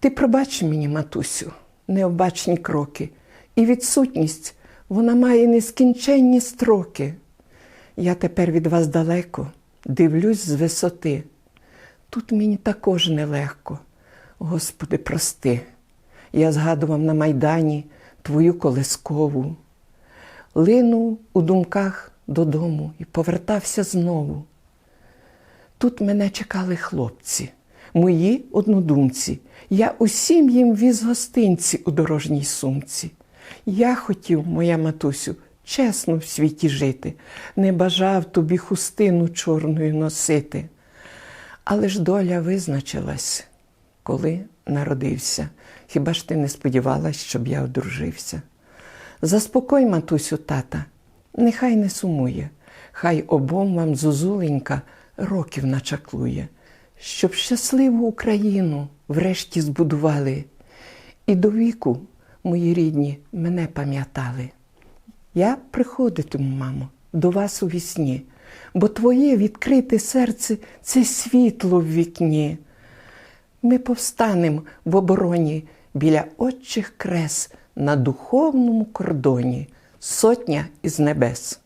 Ти пробач мені, матусю, необачні кроки, і відсутність вона має нескінченні строки. Я тепер від вас далеко, дивлюсь з висоти. Тут мені також нелегко. Господи, прости. Я згадував на майдані Твою колискову. Линув у думках додому і повертався знову. Тут мене чекали хлопці, мої однодумці. Я усім їм віз гостинці у дорожній сумці. Я хотів, моя матусю, чесно в світі жити, не бажав тобі хустину чорною носити. Але ж доля визначилась, коли народився. Хіба ж ти не сподівалась, щоб я одружився? Заспокой, матусю, тата, нехай не сумує, хай обом вам зозуленька років начаклує, щоб щасливу Україну врешті збудували, і до віку, мої рідні, мене пам'ятали. Я приходитиму, мамо, до вас у вісні, бо твоє відкрите серце це світло в вікні. Ми повстанемо в обороні біля отчих крес на духовному кордоні, сотня із небес.